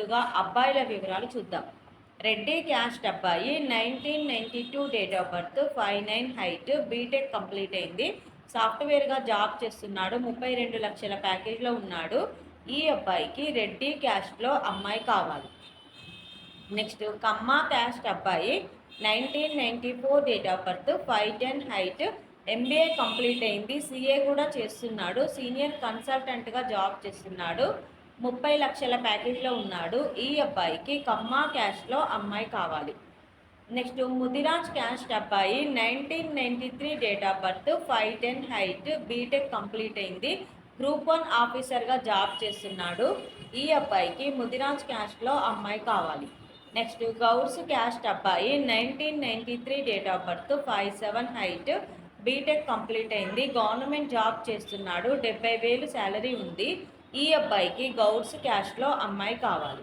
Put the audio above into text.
ముందుగా అబ్బాయిల వివరాలు చూద్దాం. రెడ్డి క్యాస్ట్ అబ్బాయి nineteen ninety two date of birth five nine height BTech complete అయింది. సాఫ్ట్వేర్గా జాబ్ చేస్తున్నాడు ముప్పై రెండు లక్షల ప్యాకేజ్లో ఉన్నాడు. ఈ అబ్బాయికి రెడ్డి క్యాస్ట్లో అమ్మాయి కావాలి. నెక్స్ట్ కమ్మ క్యాస్ట్ అబ్బాయి nineteen ninety four date of birth five ten height MBA complete అయింది. సిఏ కూడా చేస్తున్నాడు. సీనియర్ కన్సల్టెంట్గా జాబ్ చేస్తున్నాడు. ముప్పై లక్షల ప్యాకేజ్లో ఉన్నాడు. ఈ అబ్బాయికి కమ్మా క్యాష్లో అమ్మాయి కావాలి. నెక్స్ట్ ముదిరాజ్ క్యాస్ట్ అబ్బాయి nineteen ninety three date of birth five ten height BTech complete అయింది. గ్రూప్ వన్ ఆఫీసర్గా జాబ్ చేస్తున్నాడు. ఈ అబ్బాయికి ముదిరాజ్ క్యాస్ట్లో అమ్మాయి కావాలి. నెక్స్ట్ గౌడ్స్ క్యాస్ట్ అబ్బాయి nineteen ninety three date of birth five seven height BTech complete అయింది. గవర్నమెంట్ జాబ్ చేస్తున్నాడు. డెబ్బై వేలు శాలరీ ఉంది. ఈ అబ్బాయికి గౌడ్స్ క్యాస్ట్లో అమ్మాయి కావాలి.